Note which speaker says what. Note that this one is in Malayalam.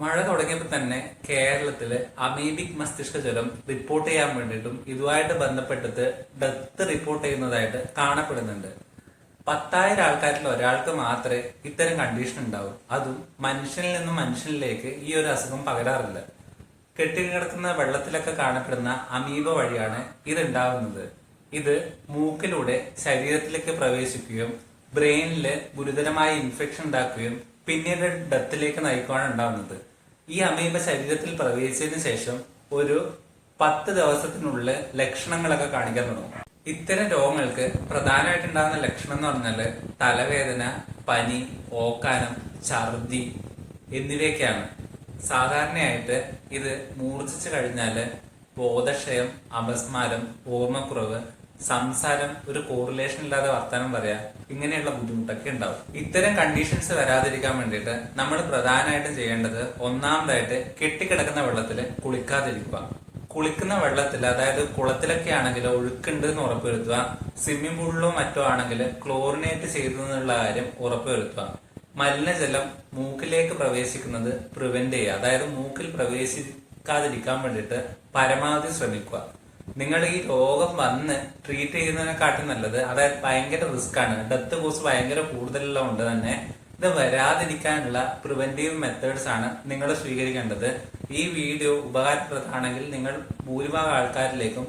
Speaker 1: മഴ തുടങ്ങിയപ്പോൾ തന്നെ കേരളത്തിൽ അമീബിക് മസ്തിഷ്ക ജ്വരം റിപ്പോർട്ട് ചെയ്യാൻ വേണ്ടിയിട്ടും ഇതുമായിട്ട് ബന്ധപ്പെട്ടിട്ട് ഡെത്ത് റിപ്പോർട്ട് ചെയ്യുന്നതായിട്ട് കാണപ്പെടുന്നുണ്ട്. പത്തായിരം ആൾക്കാരിൽ ഒരാൾക്ക് മാത്രമേ ഇത്തരം കണ്ടീഷൻ ഉണ്ടാവൂ. അതും മനുഷ്യനിൽ നിന്നും മനുഷ്യനിലേക്ക് ഈ ഒരു അസുഖം പകരാറില്ല. കെട്ടിക്കിടക്കുന്ന വെള്ളത്തിലൊക്കെ കാണപ്പെടുന്ന അമീബ വഴിയാണ് ഇത് ഉണ്ടാവുന്നത് ഇത് മൂക്കിലൂടെ ശരീരത്തിലേക്ക് പ്രവേശിക്കുകയും ബ്രെയിനിൽ ഗുരുതരമായ ഇൻഫെക്ഷൻ ഉണ്ടാക്കുകയും പിന്നീട് ഡെത്തിലേക്ക് നയിക്കുകയാണ് ഉണ്ടാവുന്നത്. ഈ അമീബ ശരീരത്തിൽ പ്രവേശിച്ചതിന് ശേഷം ഒരു പത്ത് ദിവസത്തിനുള്ളിൽ ലക്ഷണങ്ങളൊക്കെ കാണിക്കാൻ തുടങ്ങും. ഇത്തരം രോഗങ്ങൾക്ക് പ്രധാനമായിട്ട് ഉണ്ടാകുന്ന ലക്ഷണം എന്ന് പറഞ്ഞാൽ തലവേദന പനി ഓക്കാനം ഛർദി എന്നിവയൊക്കെയാണ്. സാധാരണയായിട്ട് ഇത് മൂർച്ഛിച്ചു കഴിഞ്ഞാൽ ബോധക്ഷയം അപസ്മാരം ഓർമ്മക്കുറവ് സംസാരം ഒരു കോറിലേഷൻ ഇല്ലാതെ വർത്തമാനം പറയാ ഇങ്ങനെയുള്ള ബുദ്ധിമുട്ടൊക്കെ ഉണ്ടാവും. ഇത്തരം കണ്ടീഷൻസ് വരാതിരിക്കാൻ വേണ്ടിയിട്ട് നമ്മൾ പ്രധാനമായിട്ടും ചെയ്യേണ്ടത് ഒന്നാമതായിട്ട് കെട്ടിക്കിടക്കുന്ന വെള്ളത്തിൽ കുളിക്കാതിരിക്കുക. കുളിക്കുന്ന വെള്ളത്തിൽ അതായത് കുളത്തിലൊക്കെ ആണെങ്കിൽ ഒഴുക്കുണ്ട് എന്ന് ഉറപ്പുവരുത്തുക. സ്വിമ്മിംഗ് പൂളിലോ മറ്റോ ആണെങ്കിൽ ക്ലോറിനേറ്റ് ചെയ്തു എന്നുള്ള കാര്യം ഉറപ്പുവരുത്തുക. മലിനജലം മൂക്കിലേക്ക് പ്രവേശിക്കുന്നത് പ്രിവെന്റ് ചെയ്യുക. അതായത് മൂക്കിൽ പ്രവേശിക്കാതിരിക്കാൻ വേണ്ടിയിട്ട് പരമാവധി ശ്രമിക്കുക. നിങ്ങൾ ഈ രോഗം വന്ന് ട്രീറ്റ് ചെയ്യുന്നതിനെക്കാട്ടും നല്ലത് അതായത് ഭയങ്കര റിസ്ക് ആണ്. ഡെത്ത് കോസ് ഭയങ്കര കൂടുതലുള്ള കൊണ്ട് തന്നെ ഇത് വരാതിരിക്കാനുള്ള പ്രിവെന്റീവ് മെത്തേഡ്സ് ആണ് നിങ്ങൾ സ്വീകരിക്കേണ്ടത്. ഈ വീഡിയോ ഉപകാരപ്രദമാണെങ്കിൽ നിങ്ങൾ ഭൂരിഭാഗം ആൾക്കാരിലേക്കും